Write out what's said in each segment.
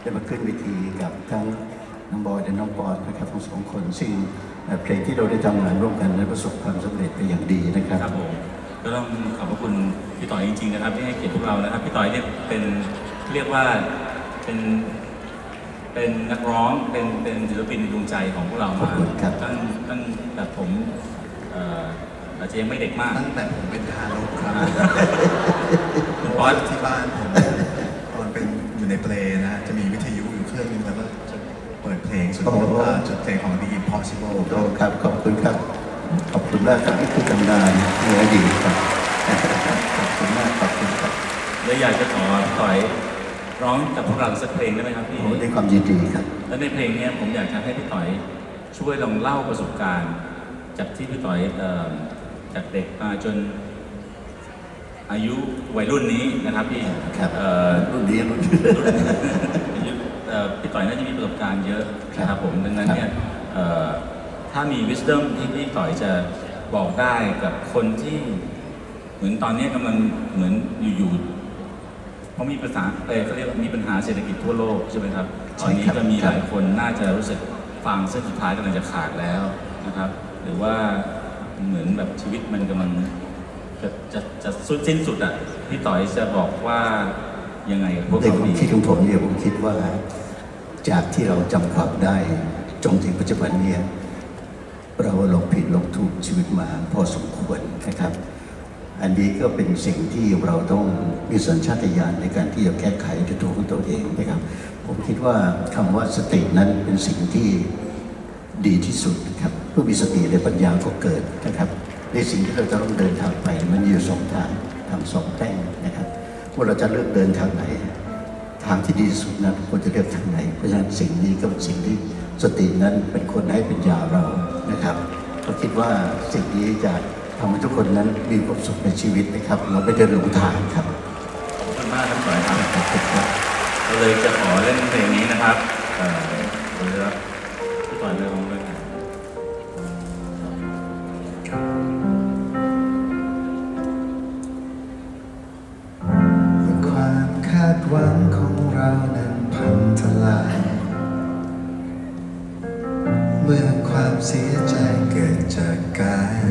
ได้มาขึ้นเวทีกับทั้งน้องบอยและน้องปอนนะครับทั้งสองคนซึ่งเอ่อเพลงที่เราได้ทำงานร่วมกันได้ประสบความสำเร็จไปอย่างดีนะครับ ครับผมก็ต้องขอบพระคุณพี่ต่อยจริงๆนะครับที่ให้เกียรติพวกเรานะครับพี่ต่อยเนี่ยเป็นเรียกว่าเป็นเป็นนักร้องเป็นเป็นศิลปินในดวงใจของพวกเราขอบมาคุณครับ ตั้งตั้งแต่ผมเอ่ออาจจะยังไม่เด็กมากตั้งแต่ผมเป็นทารกครับคุณป๊อตที่บ้านผมตอนเป็นอยู่ในเปลนะ จะมี เปิดเพลงสุดโอ้โหจุดเพลงของ The Impossible โอ้ครับขอบคุณครับ ขอบคุณมากครับนี่คือตำนานในอดีตครับขอบคุณมากขอบคุณครับเลยอยากจะขอพี่ต่อยร้องกับพวกเราสักเพลงได้ไหมครับพี่โอ้ด้วยความยินดีครับ และในเพลงเนี้ยผมอยากจะให้พี่ต่อยช่วยลองเล่าประสบการณ์ จากที่พี่ต่อยเอ่อจากเด็กมาจนอายุวัยรุ่นนี้นะครับพี่ครับเอ่อรุ่นนี้รุ่นอายุ เอ่อพี่ต่อยน่าจะมีประสบการณ์เยอะครับนะครับผมดังนั้นเนี่ยเอ่อถ้ามี wisdom ที่พี่ต่อยจะบอกได้กับคนที่เหมือนตอนนี้กำลังเหมือนอยู่ๆเพราะมีภาษาเออเขาเรียกว่ามีปัญหาเศรษฐกิจทั่วโลกใช่ไหมครับตอนนี้ใช่ครับก็มีหลายคนน่าจะรู้สึกฟังเส้นสุดท้ายกำลังจะขาดแล้วนะครับ หรือว่าเหมือนแบบชีวิตมันกำลังจะจะจะสุดสิ้นสุดอะพี่ต่อยจะบอกว่ายังไงกับพวกในเขาความดีคิดของผมเนี่ยผมคิดว่า จากที่เราจำความได้จนถึงปัจจุบันเนี่ยเราลงผิดลงถูกชีวิตมาพอสมควรนะครับ อันนี้ก็เป็นสิ่งที่เราต้องมีสัญชาตญาณในการที่จะแก้ไขในตัวของตัวเองนะครับ ผมคิดว่าคำว่าสตินั้นเป็นสิ่งที่ดีที่สุดนะครับเมื่อมีสติในปัญญาก็เกิดนะครับ ในสิ่งที่เราจะต้องเดินทางไปมันอยู่สองทางทางสองแพร่งนะครับว่าเราจะเลือกเดินทางไหนางที่ดีที่สุดนั้นควรจะเลือกทางไหน เพราะฉะนั้นสิ่งนี้ก็เป็นสิ่งที่สตินั้นเป็นคนให้เป็นยาเรานะครับก็คิดว่าสิ่งนี้จะทำให้ทุกคนนั้นมีความสุขในชีวิตนะครับ เราไม่ได้หลงทางครับขอบคุณมากครับพี่ต่อยครับก็เลยจะขอเล่นเพลงนี้นะครับ พังทลาย เมื่อความเสียใจเกิดจากการ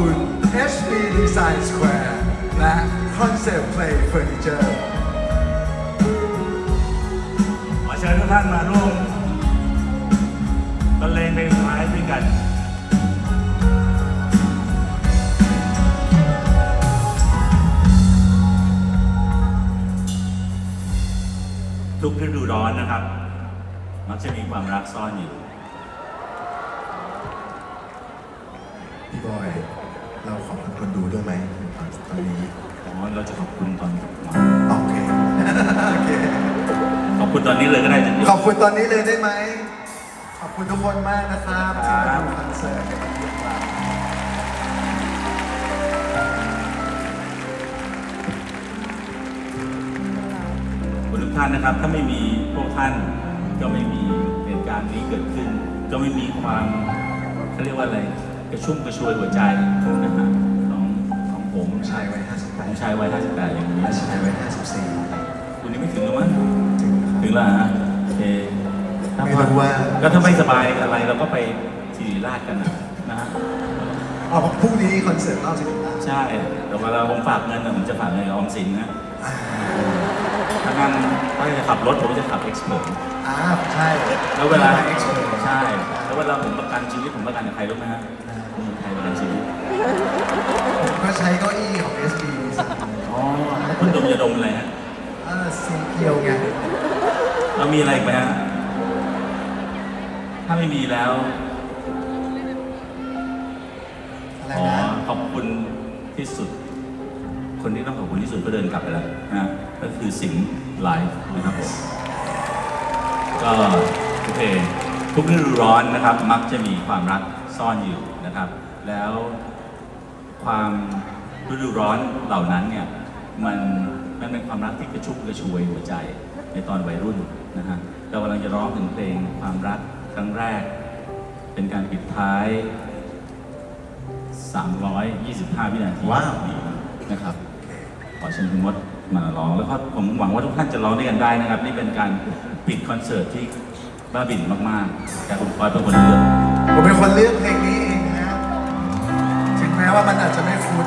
คุณ HB Design Square และ Concept Play Furniture ขอเชิญทุกท่านมาร่วมบรรเลงเพลงสุดท้ายด้วยกันทุกฤดูร้อนนะครับ มักจะมีความรักซ่อนอยู่ พี่บอย เราขอบคุณคนดูด้วยไหมตอนนี้อ๋อเราจะขอบคุณตอนโอเคโอเค ขอบคุณตอนนี้เลยก็ได้จะขอบคุณตอนนี้เลยได้ไหม ขอบคุณทุกคนมากนะครับครัที่บมาดูคอนเสิร์ตกันวันนี้ครับขอบคุณทุกท่านนะครับ ถ้าไม่มีพวกท่านก็ไม่มีเหตุการณ์นี้เกิดขึ้น ก็ไม่มีความเขาเรียกว่าอะไรก ระชุ่มกระชวยหัวใจนะฮะของของผมชายวัยของ58ชายวัย58อย่างนี้และชายวัย54คุณนี่ไม่ถึงแล้วมั้งจริงครับถึงแล้วฮะโอเคถ้ไม่รู้ว่าก็ถ้าไม่สบายอะไรเราก็ไปสิริราชกันนะนะฮะอ๋อพรุ่งนี้คอนเสิร์ตเล่าสิบล้านใช่แต่เวลาผมฝากเงินน่ะผมจะฝากเงินกับออมสินนะถ้างั้นถ้าจะขับรถผมจะขับเอ็กซ์เพรสอ่าใช่ แล้วเวลาเอ็กซ์เพรสใช่ แล้วเวลาผมประกันชีวิตผมประกันกับใครรู้ไหมฮะมี ใครประกันชีวิตก็ใช้เก้าอี้ของ SB อ๋อแล้วคุณดมจะดมอะไรฮะเออเซียงเพียวไงเรามีอะไรอีกไหมฮะถ้าไม่มีแล้วอะไรขอนะขอบคุณที่สุด คนที่ต้องขอบคุณที่สุดก็เดินกลับไปแล้วนะก็คือสิงห์ไลฟ์นะครับผมก็โอเคทุกฤดูร้อนนะครับ มักจะมีความรักซ่อนอยู่นะครับ แล้วความฤดูร้อนเหล่านั้นเนี่ยมันมันเป็นความรักที่กระชุ่มกระชวยหัวใจในตอนวัยรุ่นนะฮะเรากำลังจะร้องถึงเพลงความรักครั้งแรก เป็นการปิดท้าย 325 วินาทีว้าวนี้นะครับขอเชิญคุณมดมาร้อง แล้วก็ผมหวังว่าทุกท่านจะร้องด้วยกันได้นะครับ นี่เป็นการปิดคอนเสิร์ตที่บ้าบิ่นมาก ๆ แต่คุณปอยเป็นคนเลือกผมเป็นคนเลือกเพลงนี้ ว่ามันอาจจะไม่คุ้น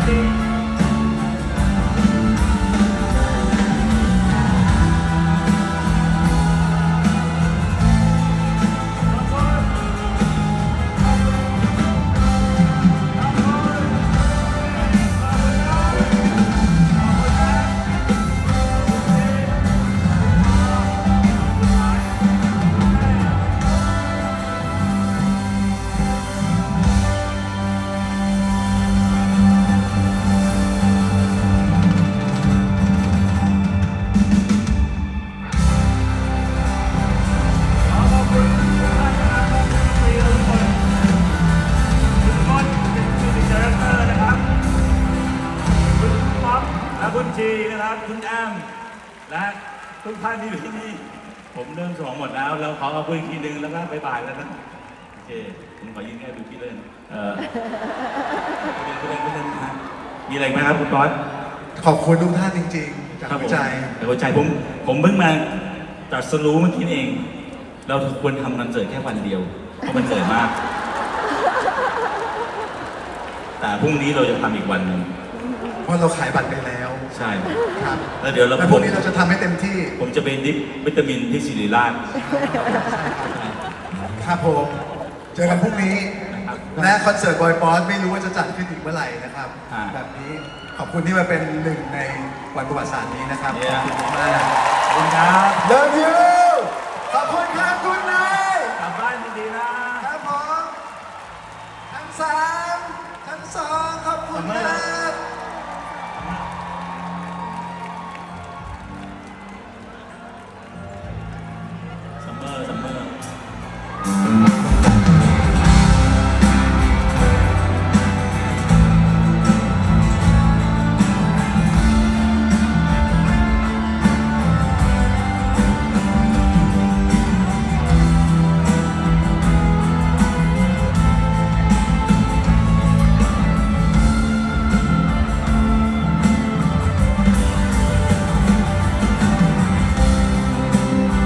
Thank you. ทุกท่านที่อยู่ที่นี่ ผมเริ่มสองหมดแล้วแล้วขอเอาคุยอีกทีนึงแล้วก็บายบายแล้วนะ โอเคผมขอยืนแค่ดูพี่เล่น เออพี่เล่นพี่เล่นพี่เล่นนะมีอะไรไหมครับคุณบอสขอบคุณทุกท่านจริงๆ จากครับผหัวมใจจากหัวใจผมผมเพิ่งมาตรัดสรู้เมื่อกี้นี่เอง เราควรทำคอนเสิร์ตแค่วันเดียวเพราะมันเหนื่อยมาก แต่พรุ่งนี้เราจะทำอีกวันหนึ่งเพราะเราขายบัตรไปแล้ว ใช่ ครับแล้วเดี๋ยวเราแล้วพวกนี้เราจะทำให้เต็มที่ ผมจะไปดิฟวิตามินที่ศิริราช ครับผม เจอกันพรุ่งนี้นะครับและคอนเสิร์ตบอยปอสไม่รู้ว่าจะจัดขึ้นอีกเมื่อไหร่นะครับ อ่า แบบนี้ขอบคุณที่มาเป็นหนึ่งในวันประวัติศาสตร์นี้นะครับเนี่ขยอบคุณมาก ขอบคุณครับ Love you ขอบคุณครับคุณนายกลับบ้านดีๆนะ ครับผมทั้งสามทั้งสองขอบคุณครับ